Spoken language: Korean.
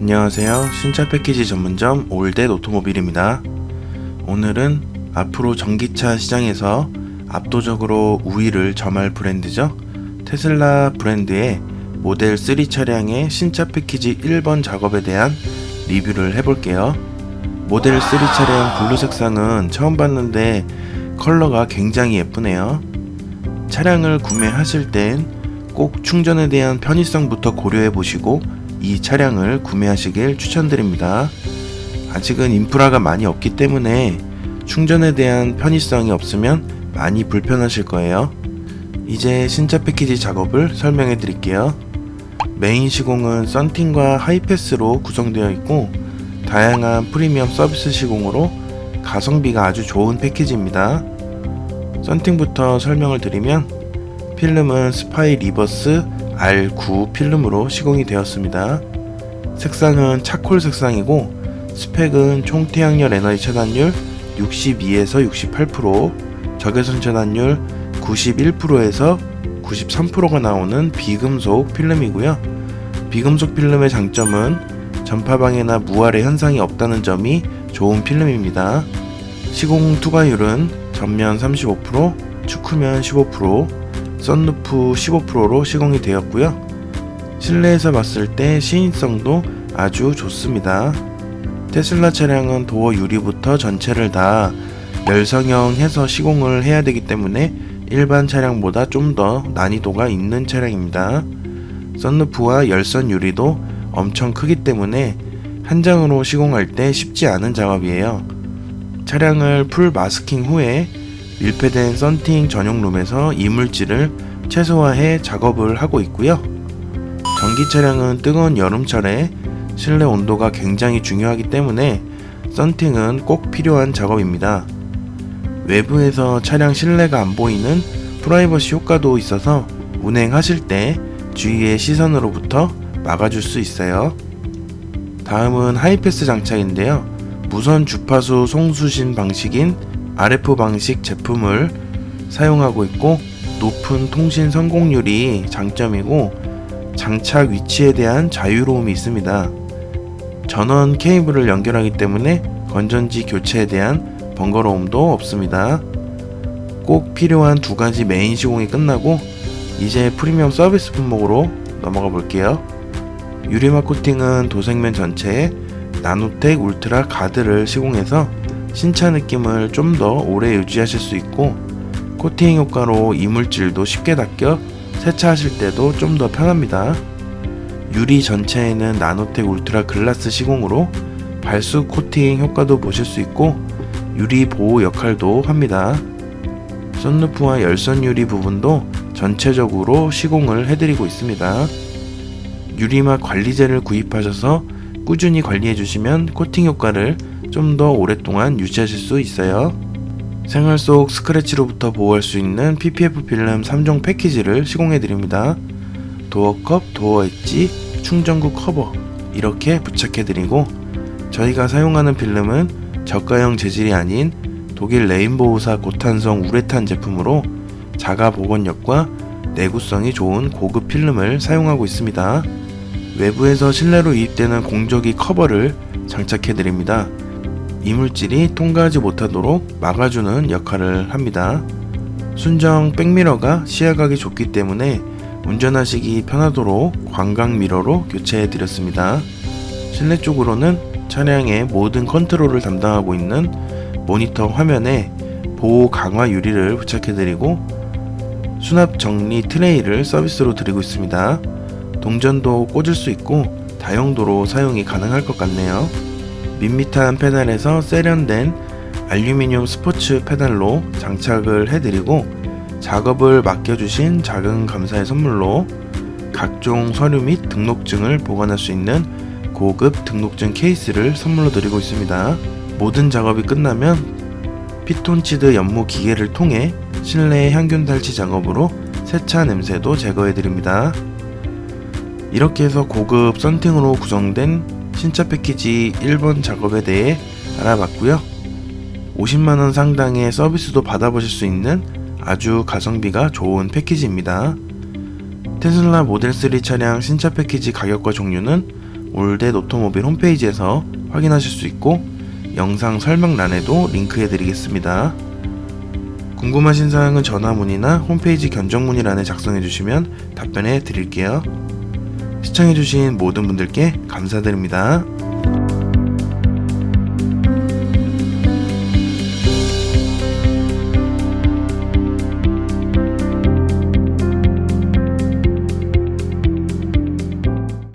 안녕하세요. 신차 패키지 전문점 올댓 오토모빌입니다. 오늘은 앞으로 전기차 시장에서 압도적으로 우위를 점할 브랜드죠. 테슬라 브랜드의 모델 3 차량의 신차 패키지 1번 작업에 대한 리뷰를 해볼게요. 모델 3 차량 블루 색상은 처음 봤는데 컬러가 굉장히 예쁘네요. 차량을 구매하실 땐 꼭 충전에 대한 편의성부터 고려해 보시고 이 차량을 구매하시길 추천드립니다. 아직은 인프라가 많이 없기 때문에 충전에 대한 편의성이 없으면 많이 불편하실 거예요. 이제 신차 패키지 작업을 설명해 드릴게요. 메인 시공은 썬팅과 하이패스로 구성되어 있고 다양한 프리미엄 서비스 시공으로 가성비가 아주 좋은 패키지입니다. 썬팅부터 설명을 드리면 필름은 스파이 리버스 R9 필름으로 시공이 되었습니다. 색상은 차콜 색상이고 스펙은 총 태양열 에너지 차단율 62에서 68%, 적외선 차단율 91%에서 93%가 나오는 비금속 필름이고요. 비금속 필름의 장점은 전파방해나 무활의 현상이 없다는 점이 좋은 필름입니다. 시공 투과율은 전면 35%, 축후면 15%, 썬루프 15%로 시공이 되었고요. 실내에서 봤을 때 시인성도 아주 좋습니다. 테슬라 차량은 도어 유리부터 전체를 다 열성형 해서 시공을 해야 되기 때문에 일반 차량보다 좀 더 난이도가 있는 차량입니다. 썬루프와 열선 유리도 엄청 크기 때문에 한 장으로 시공할 때 쉽지 않은 작업이에요. 차량을 풀 마스킹 후에 밀폐된 썬팅 전용 룸에서 이물질을 최소화해 작업을 하고 있고요. 전기 차량은 뜨거운 여름철에 실내 온도가 굉장히 중요하기 때문에 썬팅은 꼭 필요한 작업입니다. 외부에서 차량 실내가 안 보이는 프라이버시 효과도 있어서 운행하실 때 주위의 시선으로부터 막아줄 수 있어요. 다음은 하이패스 장착인데요. 무선 주파수 송수신 방식인 RF 방식 제품을 사용하고 있고 높은 통신 성공률이 장점이고 장착 위치에 대한 자유로움이 있습니다. 전원 케이블을 연결하기 때문에 건전지 교체에 대한 번거로움도 없습니다. 꼭 필요한 두 가지 메인 시공이 끝나고 이제 프리미엄 서비스 품목으로 넘어가 볼게요. 유리막 코팅은 도색면 전체에 나노텍 울트라 가드를 시공해서 신차 느낌을 좀 더 오래 유지하실 수 있고 코팅 효과로 이물질도 쉽게 닦여 세차하실 때도 좀 더 편합니다. 유리 전체에는 나노텍 울트라 글라스 시공으로 발수 코팅 효과도 보실 수 있고 유리 보호 역할도 합니다. 썬루프와 열선 유리 부분도 전체적으로 시공을 해드리고 있습니다. 유리막 관리제를 구입하셔서 꾸준히 관리해 주시면 코팅 효과를 좀 더 오랫동안 유지하실 수 있어요. 생활 속 스크래치로부터 보호할 수 있는 PPF 필름 3종 패키지를 시공해 드립니다. 도어컵, 도어 엣지, 충전구 커버 이렇게 부착해 드리고 저희가 사용하는 필름은 저가형 재질이 아닌 독일 레인보우사 고탄성 우레탄 제품으로 자가 복원력과 내구성이 좋은 고급 필름을 사용하고 있습니다. 외부에서 실내로 이입되는 공조기 커버를 장착해 드립니다. 이물질이 통과하지 못하도록 막아주는 역할을 합니다. 순정 백미러가 시야각이 좋기 때문에 운전하시기 편하도록 광각 미러로 교체해 드렸습니다. 실내 쪽으로는 차량의 모든 컨트롤을 담당하고 있는 모니터 화면에 보호 강화 유리를 부착해 드리고 수납 정리 트레이를 서비스로 드리고 있습니다. 동전도 꽂을 수 있고 다용도로 사용이 가능할 것 같네요. 밋밋한 페달에서 세련된 알루미늄 스포츠 페달로 장착을 해드리고 작업을 맡겨주신 작은 감사의 선물로 각종 서류 및 등록증을 보관할 수 있는 고급 등록증 케이스를 선물로 드리고 있습니다. 모든 작업이 끝나면 피톤치드 연모 기계를 통해 실내 향균 탈취 작업으로 세차 냄새도 제거해 드립니다. 이렇게 해서 고급 썬팅으로 구성된 신차 패키지 1번 작업에 대해 알아봤고요. 50만원 상당의 서비스도 받아보실 수 있는 아주 가성비가 좋은 패키지입니다. 테슬라 모델 3 차량 신차 패키지 가격과 종류는 올댓 오토모빌 홈페이지에서 확인하실 수 있고 영상 설명란에도 링크해 드리겠습니다. 궁금하신 사항은 전화 문의나 홈페이지 견적 문의란에 작성해 주시면 답변해 드릴게요. 시청해 주신 모든 분들께 감사드립니다.